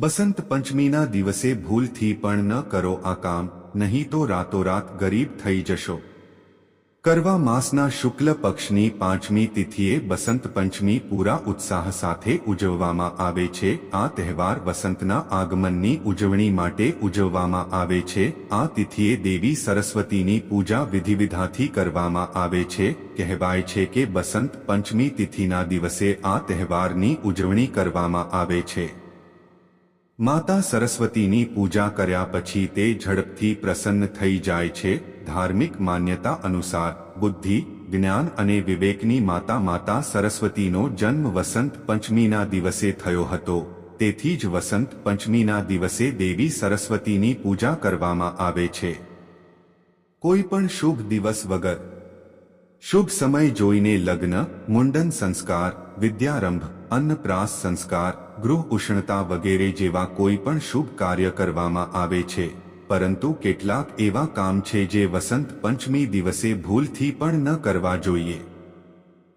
બસંત પંચમીના દિવસે ભૂલથી પણ ન કરો આ કામ, નહીં તો રાતોરાત ગરીબ થઈ જશો. કરવા માસના શુક્લ પક્ષની પાંચમી તિથિએ બસંત પંચમી પૂરા ઉત્સાહ સાથે ઉજવવામાં આવે છે. આ તહેવાર વસંતના આગમનની ઉજવણી માટે ઉજવવામાં આવે છે. આ તિથિએ દેવી સરસ્વતીની પૂજા વિધિવિધાથી કરવામાં આવે છે. કહેવાય છે કે બસંત પંચમી તિથિના દિવસે આ તહેવારની ઉજવણી કરવામાં આવે છે. માતા સરસ્વતીની પૂજા કર્યા પછી તે ઝડપથી પ્રસન્ન થઈ જાય છે. ધાર્મિક માન્યતા અનુસાર, બુદ્ધિ, જ્ઞાન અને વિવેકની માતા માતા સરસ્વતીનો જન્મ વસંત પંચમીના દિવસે થયો હતો. તેથી જ વસંત પંચમીના દિવસે દેવી સરસ્વતીની પૂજા કરવામાં આવે છે. કોઈ પણ શુભ દિવસ વગર. શુભ સમય જોઈને લગ્ન, મુંડન સંસ્કાર, વિદ્યારંભ અન્નપ્રાસ સંસ્કાર, ગૃહ ઉષ્ણતા વગેરે જેવા કોઈ પણ શુભ કાર્ય કરવામાં આવે છે. પરંતુ કેટલાક એવા કામ છે જે વસંત પંચમી દિવસે ભૂલથી પણ ન કરવા જોઈએ.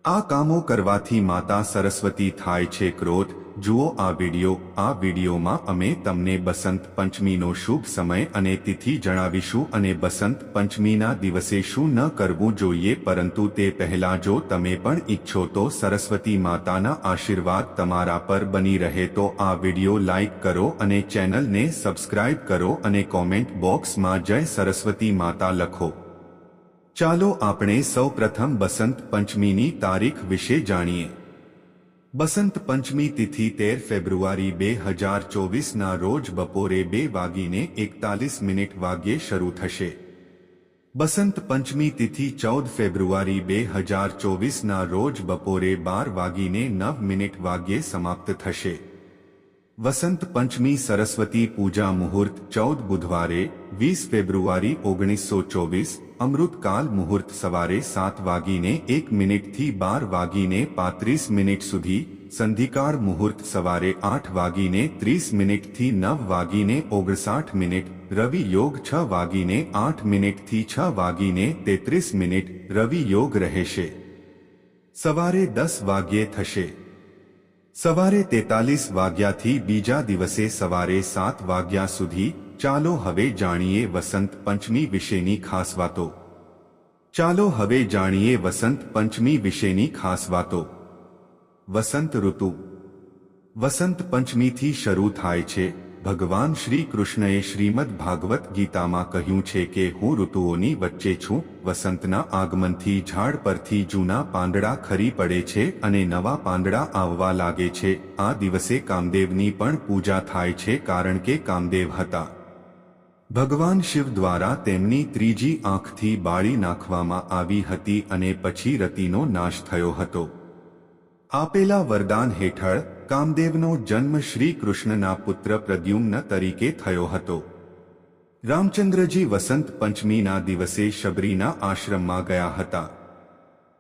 આ કામો કરવાથી માતા સરસ્વતી થાય છે ક્રોધ. જુઓ આ વિડિયો. આ વિડિયોમાં અમે તમને બસંત પંચમીનો શુભ સમય અને તિથિ જણાવીશું અને બસંત પંચમીના દિવસે શું ન કરવું જોઈએ પરંતુ તે પહેલા જો તમે પણ ઈચ્છો તો સરસ્વતી માતાના આશીર્વાદ તમારા પર બની રહે તો આ વિડિયો લાઈક કરો અને ચેનલને સબસ્ક્રાઇબ કરો અને કોમેન્ટ બોક્સમાં જય સરસ્વતી માતા લખો. ચાલો આપણે સૌ પ્રથમ બસંત પંચમીની તારીખ વિશે જાણીએ. બસંત પંચમી તિથિ તેર ફેબ્રુઆરી બે હજાર ચોવીસના રોજ બપોરે બે વાગીને એકતાલીસ મિનિટ વાગ્યે શરૂ થશે. બસંત પંચમી તિથિ ચૌદ ફેબ્રુઆરી બે હજાર ચોવીસના રોજ બપોરે બાર વાગીને નવ મિનિટ વાગ્યે સમાપ્ત થશે. વસંત પંચમી સરસ્વતી પૂજા મુહૂર્ત ચૌદ બુધવારે, વીસ ફેબ્રુઆરી ઓગણીસો ચોવીસ અમૃતકાલ મુહૂર્ત સવારે સાત વાગીને એક મિનિટથી બાર વાગીને પાંત્રીસ મિનિટ સુધી સંધિકાળ મુહૂર્ત સવારે આઠ વાગીને ત્રીસ મિનિટથી નવ વાગીને ઓગણસાઠ મિનિટ, રવિ યોગ છ વાગીને આઠ મિનિટથી છ વાગીને તેત્રીસ મિનિટ, રવિ યોગ રહેશે. સવારે દસ વાગ્યે થશે. સવારે તેતાલીસ વાગ્યાથી બીજા દિવસે સવારે સાત વાગ્યા સુધી ચાલો હવે જાણીએ વસંત પંચમી વિશેની ખાસ વાતો. ચાલો હવે જાણીએ વસંત પંચમી વિશેની ખાસ વાતો. વસંત ઋતુ. વસંત પંચમીથી શરૂ થાય છે. ભગવાન શ્રી કૃષ્ણએ શ્રીમદ ભાગવત ગીતામાં કહ્યું છે કે હું ઋતુઓની વચ્ચે છું, વસંતના આગમનથી ઝાડ પરથી જૂના પાંદડા ખરી પડે છે અને નવા પાંદડા આવવા લાગે છે. આ દિવસે કામદેવની પણ પૂજા થાય છે કારણ કે કામદેવ હતા. ભગવાન શિવ દ્વારા તેમની ત્રીજી આંખથી બાળી નાખવામાં આવી હતી અને પછી રતિનો નાશ થયો હતો. આપેલા વરદાન હેઠળ કામદેવનો જન્મ શ્રી કૃષ્ણના પુત્ર પ્રદ્યુમ્ન તરીકે થયો હતો. રામચંદ્રજી વસંત પંચમીના દિવસે શબરીના આશ્રમમાં ગયા હતા.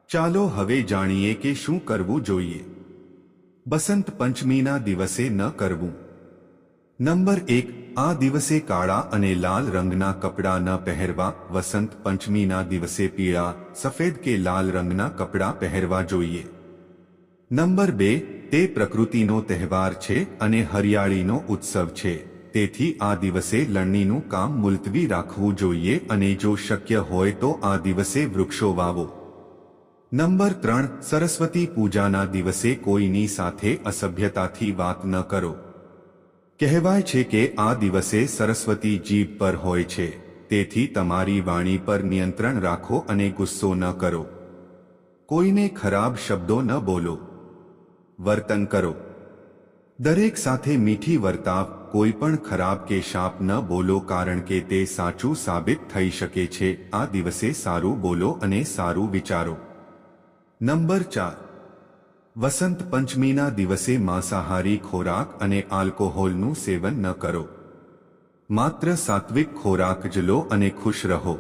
ચાલો હવે જાણીએ કે શું કરવું જોઈએ. બસંત પંચમીના દિવસે ન કરવું. નંબર એક, આ દિવસે કાળા અને લાલ રંગના કપડાં ન પહેરવા, વસંત પંચમીના દિવસે પીળા, સફેદ કે લાલ રંગના કપડાં પહેરવા જોઈએ. નંબર બે, તે પ્રકૃતિનો તહેવાર છે અને હરિયાળીનો ઉત્સવ છે. તેથી આ દિવસે લણણીનું કામ મુલતવી રાખવું જોઈએ અને જો શક્ય હોય તો આ દિવસે વૃક્ષો વાવો. નંબર ત્રણ, સરસ્વતી પૂજાના દિવસે કોઈની સાથે અસભ્યતાથી વાત ન કરો. કહેવાય છે કે આ દિવસે સરસ્વતી જીભ પર હોય છે. તેથી તમારી વાણી પર નિયંત્રણ રાખો અને ગુસ્સો ન કરો. કોઈને ખરાબ શબ્દો ન બોલો. વર્તન કરો. દરેક સાથે મીઠી વર્તાવ, કોઈ પણ ખરાબ કે શાપ ન બોલો કારણ કે તે સાચું સાબિત થઈ શકે છે. આ દિવસે સારું બોલો અને સારું વિચારો. નંબર ચાર. વસંત પંચમીના દિવસે માંસાહારી ખોરાક અને આલ્કોહોલનું સેવન ન કરો. માત્ર સાત્વિક ખોરાક જ લો અને ખુશ રહો.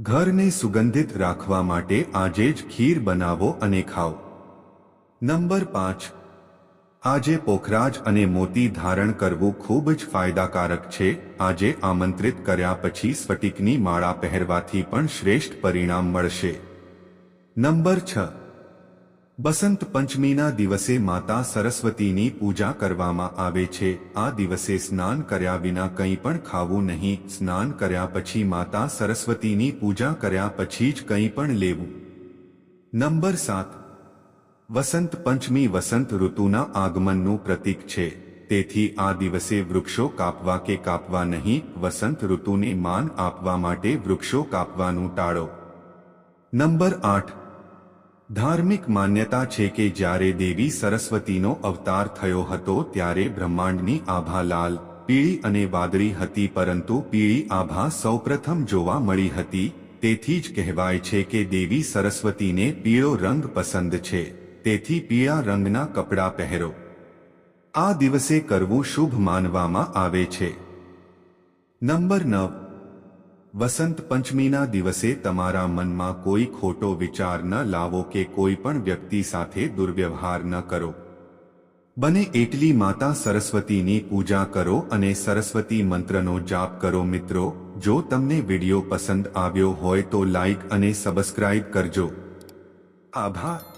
ઘરને સુગંધિત રાખવા માટે આજે જ ખીર બનાવો અને ખાઓ. નંબર પાંચ. આજે પોખરાજ અને મોતી ધારણ કરવું ખૂબ જ ફાયદાકારક છે. આજે આમંત્રિત કર્યા પછી સ્ફટિકની માળા પહેરવાથી પણ શ્રેષ્ઠ પરિણામ મળશે. નંબર છ. બસંત પંચમીના દિવસે માતા સરસ્વતીની પૂજા કરવામાં આવે છે. આ દિવસે સ્નાન કર્યા વિના કંઈ પણ ખાવું નહીં. સ્નાન કર્યા પછી માતા સરસ્વતીની પૂજા કર્યા પછી જ કંઈ પણ લેવું. નંબર સાત. વસંત પંચમી વસંત ઋતુના આગમનનું પ્રતીક છે. તેથી આ દિવસે વૃક્ષો કાપવા કે કાપવા નહીં, વસંત ઋતુને માન આપવા માટે વૃક્ષો કાપવાનું ટાળો. નંબર આઠ. ધાર્મિક માન્યતા છે કે જ્યારે દેવી સરસ્વતીનો અવતાર થયો હતો ત્યારે બ્રહ્માંડની આભા લાલ, પીળી અને વાદળી હતી પરંતુ પીળી આભા સૌપ્રથમ જોવા મળી હતી. તેથી જ કહેવાય છે કે દેવી સરસ્વતીને પીળો રંગ પસંદ છે. તેથી પીળા રંગના કપડાં પહેરો. આ દિવસે કરવું શુભ માનવામાં આવે છે. નંબર નવ. વસંત પંચમીના દિવસે તમારા મનમાં કોઈ ખોટો વિચાર ન લાવો કે કોઈ પણ વ્યક્તિ સાથે દુર્વ્યવહાર ન કરો. બને એટલી માતા સરસ્વતીની પૂજા કરો અને સરસ્વતી મંત્રનો જાપ કરો મિત્રો. જો તમને વિડિયો પસંદ આવ્યો હોય તો લાઈક અને સબસ્ક્રાઇબ કરજો. આભાર.